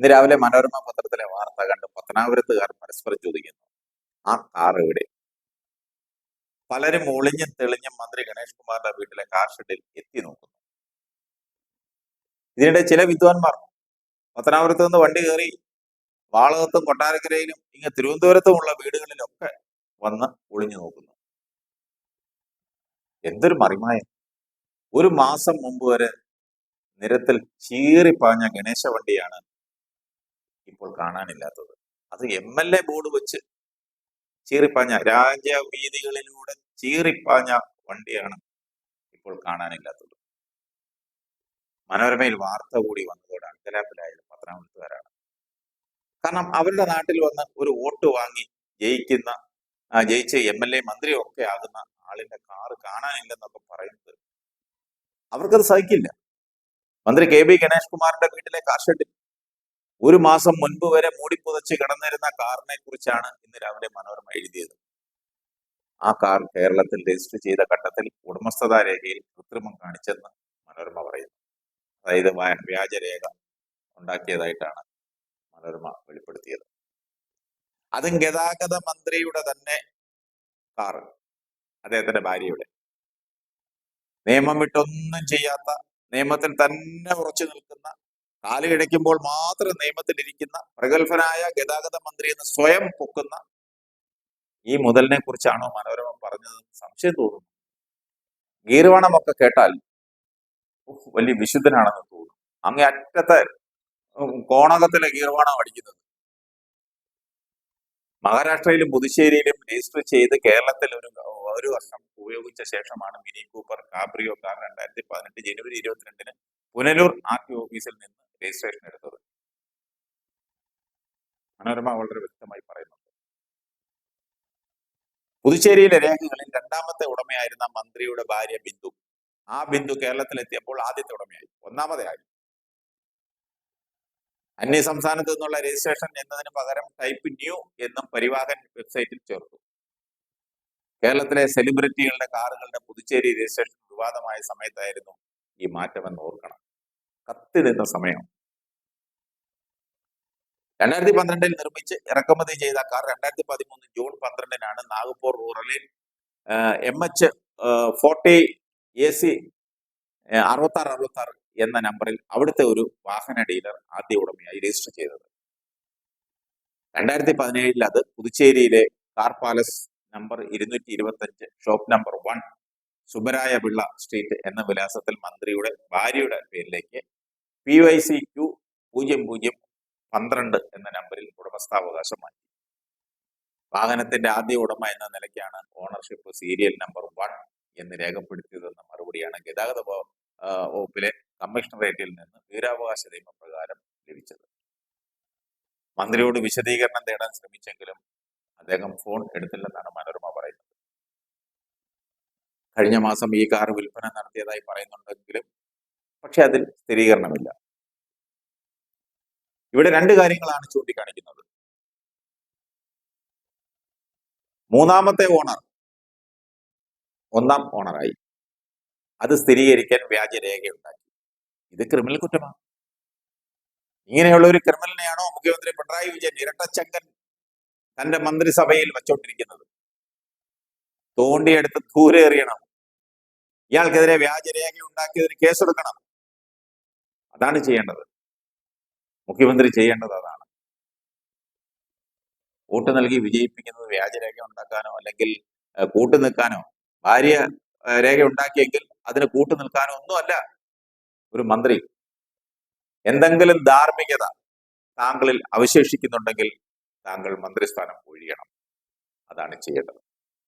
ഇന്ന് രാവിലെ മനോരമ പത്രത്തിലെ വാർത്ത കണ്ട് പത്തനാപുരത്തുകാർ പരസ്പരം ചോദിക്കുന്നു. ആ കാർ എവിടെ? പലരും ഒളിഞ്ഞും തെളിഞ്ഞും മന്ത്രി ഗണേഷ് കുമാറിന്റെ വീട്ടിലെ കാർ ഷെഡിൽ എത്തി നോക്കുന്നു. ഇതിനിടെ ചില വിദ്വാൻമാർ പത്തനാപുരത്ത് നിന്ന് വണ്ടി കയറി വാളകത്തും കൊട്ടാരക്കരയിലും ഇങ്ങനെ തിരുവനന്തപുരത്തുമുള്ള വീടുകളിലൊക്കെ വന്ന് ഒളിഞ്ഞു നോക്കുന്നു. എന്തൊരു മറിമായം. ഒരു മാസം മുമ്പ് വരെ നിരത്തിൽ ചീറിപ്പാഞ്ഞ ഗണേശ വണ്ടിയാണ് ഇപ്പോൾ കാണാനില്ലാത്തത്. അത് എം എൽ എ ബോർഡ് വെച്ച് ചീറിപ്പാഞ്ഞ രാജവീതികളിലൂടെ ചീറിപ്പാഞ്ഞ വണ്ടിയാണ് ഇപ്പോൾ കാണാനില്ലാത്തത്. മനോരമയിൽ വാർത്ത കൂടി വന്നതോടെ അങ്കലാപ്പിലായാലും പത്തനാപുരത്തുകാരാണ് കാരണം അവരുടെ നാട്ടിൽ വന്ന് ഒരു വോട്ട് വാങ്ങി ജയിക്കുന്ന ജയിച്ച എം എൽ എ മന്ത്രിയും ഒക്കെ ആകുന്ന ആളിന്റെ കാറ് കാണാനില്ലെന്നൊക്കെ പറയുന്നത് അവർക്കത് സഹിക്കില്ല. മന്ത്രി കെ ബി ഗണേഷ് കുമാറിന്റെ വീട്ടിലെ കാർ ഒരു മാസം മുൻപ് വരെ മൂടിപ്പുതച്ച് കിടന്നിരുന്ന കാറിനെ കുറിച്ചാണ് ഇന്ന് രാവിലെ മനോരമ എഴുതിയത്. ആ കാർ കേരളത്തിൽ രജിസ്റ്റർ ചെയ്ത ഘട്ടത്തിൽ ഉടമസ്ഥതാ രേഖയിൽ കൃത്രിമം കാണിച്ചെന്ന് മനോരമ പറയുന്നു. അതായത് വ്യാ- വ്യാജരേഖ ഉണ്ടാക്കിയതായിട്ടാണ് മനോരമ വെളിപ്പെടുത്തിയത്. അതും ഗതാഗത മന്ത്രിയുടെ തന്നെ കാർ അദ്ദേഹത്തിന്റെ ഭാര്യയുടെ. നിയമം വിട്ടൊന്നും ചെയ്യാത്ത നിയമത്തിൽ തന്നെ ഉറച്ചു നിൽക്കുന്ന കാൽ കിടയ്ക്കുമ്പോൾ മാത്രം നിയമത്തിൽ ഇരിക്കുന്ന പ്രഗത്ഭനായ ഗതാഗത മന്ത്രി എന്ന് സ്വയം പൊക്കുന്ന ഈ മുതലിനെ കുറിച്ചാണോ മനോരമ പറഞ്ഞത് സംശയം തോന്നുന്നു. ഗീർവണമൊക്കെ കേട്ടാൽ വലിയ വിശുദ്ധനാണെന്ന് തോന്നുന്നു അങ്ങേ അറ്റത്തെ കോണകത്തിലെ ഗീർവാണം അടിക്കുന്നത്. മഹാരാഷ്ട്രയിലും പുതുശ്ശേരിയിലും രജിസ്റ്റർ ചെയ്ത് കേരളത്തിൽ ഒരു ഒരു വർഷം ഉപയോഗിച്ച ശേഷമാണ് മിനി കൂപ്പർ കാബ്രിയോ കാർ രണ്ടായിരത്തി പതിനെട്ട് ജനുവരി ഇരുപത്തിരണ്ടിന് പുനലൂർ ആർ ടി ഓഫീസിൽ നിന്ന് രജിസ്ട്രേഷൻ എടുത്തത്. മനോരമ വളരെ വ്യക്തമായി പറയുന്നുണ്ട്. പുതുച്ചേരിയിലെ രേഖകളിൽ രണ്ടാമത്തെ ഉടമയായിരുന്ന മന്ത്രിയുടെ ഭാര്യ ബിന്ദു. ആ ബിന്ദു കേരളത്തിലെത്തിയപ്പോൾ ആദ്യത്തെ ഉടമയായി. ഒന്നാമതേ ആയി അന്യ സംസ്ഥാനത്ത് നിന്നുള്ള രജിസ്ട്രേഷൻ എന്നതിന് പകരം ടൈപ്പ് ന്യൂ എന്നും പരിവാഹൻ വെബ്സൈറ്റിൽ ചേർത്തു. കേരളത്തിലെ സെലിബ്രിറ്റികളുടെ കാറുകളുടെ പുതുച്ചേരി രജിസ്ട്രേഷൻ വിവാദമായ സമയത്തായിരുന്നു ഈ മാറ്റമെന്ന് ഓർക്കണം. കത്തി നിന്ന സമയം. രണ്ടായിരത്തി പന്ത്രണ്ടിൽ നിർമ്മിച്ച് ഇറക്കുമതി ചെയ്ത കാർ രണ്ടായിരത്തി പതിമൂന്ന് ജൂൺ പന്ത്രണ്ടിനാണ് Nagpur റൂറലിൽ M H forty A C അറുപത്തി ആറ് അറുപത്തി ആറ് എന്ന നമ്പറിൽ അവിടുത്തെ ഒരു വാഹന ഡീലർ ആദ്യ ഉടമയായി രജിസ്റ്റർ ചെയ്തത്. രണ്ടായിരത്തി പതിനേഴിൽ അത് പുതുച്ചേരിയിലെ കാർ പാലസ് നമ്പർ ഇരുന്നൂറ്റി ഇരുപത്തി അഞ്ച് shop number one Subbaraya Pillai street എന്ന വിലാസത്തിൽ മന്ത്രിയുടെ ഭാര്യയുടെ പേരിലേക്ക് പി വൈ സി ക്യു പൂജ്യം പൂജ്യം പന്ത്രണ്ട് എന്ന നമ്പറിൽ ഉടമസ്ഥാവകാശം മാറ്റി വാഹനത്തിന്റെ ആദ്യ ഉടമ എന്ന നിലയ്ക്കാണ് ഓണർഷിപ്പ് സീരിയൽ നമ്പർ വൺ എന്ന് രേഖപ്പെടുത്തിയതെന്ന മറുപടിയാണ് ഗതാഗത വകുപ്പിലെ കമ്മീഷണറേറ്റിൽ നിന്ന് വിവരാവകാശ നിയമപ്രകാരം ലഭിച്ചത്. മന്ത്രിയോട് വിശദീകരണം തേടാൻ ശ്രമിച്ചെങ്കിലും അദ്ദേഹം ഫോൺ എടുത്തില്ലെന്നാണ് മനോരമ പറയുന്നത്. കഴിഞ്ഞ മാസം ഈ കാർ വിൽപ്പന നടത്തിയതായി പറയുന്നുണ്ടെങ്കിലും പക്ഷെ അതിൽ സ്ഥിരീകരണമില്ല. ഇവിടെ രണ്ട് കാര്യങ്ങളാണ് ചൂണ്ടിക്കാണിക്കുന്നത്. മൂന്നാമത്തെ ഓണർ ഒന്നാം ഓണറായി അത് സ്ഥിരീകരിക്കാൻ വ്യാജരേഖയുണ്ടാക്കി. ഇത് ക്രിമിനൽ കുറ്റമാണ്. ഇങ്ങനെയുള്ള ഒരു ക്രിമിനലിനെയാണോ മുഖ്യമന്ത്രി പിണറായി വിജയൻ ഇരട്ടച്ചങ്കൻ തന്റെ മന്ത്രിസഭയിൽ വച്ചോണ്ടിരിക്കുന്നത്? തോണ്ടിയെടുത്ത് ദൂരെ എറിയണം ഇയാൾക്കെതിരെ വ്യാജരേഖ ഉണ്ടാക്കിയതിന് കേസെടുക്കണം. അതാണ് ചെയ്യേണ്ടത്. മുഖ്യമന്ത്രി ചെയ്യേണ്ടത് അതാണ്. വോട്ട് നൽകി വിജയിപ്പിക്കുന്നത് വ്യാജരേഖ ഉണ്ടാക്കാനോ അല്ലെങ്കിൽ കൂട്ടു നിൽക്കാനോ ഭാര്യ രേഖ ഉണ്ടാക്കിയെങ്കിൽ അതിന് കൂട്ടു നിൽക്കാനോ ഒന്നുമല്ല ഒരു മന്ത്രി. എന്തെങ്കിലും ധാർമ്മികത താങ്കളിൽ അവശേഷിക്കുന്നുണ്ടെങ്കിൽ താങ്കൾ മന്ത്രിസ്ഥാനം ഒഴിയണം. അതാണ് ചെയ്യേണ്ടത്.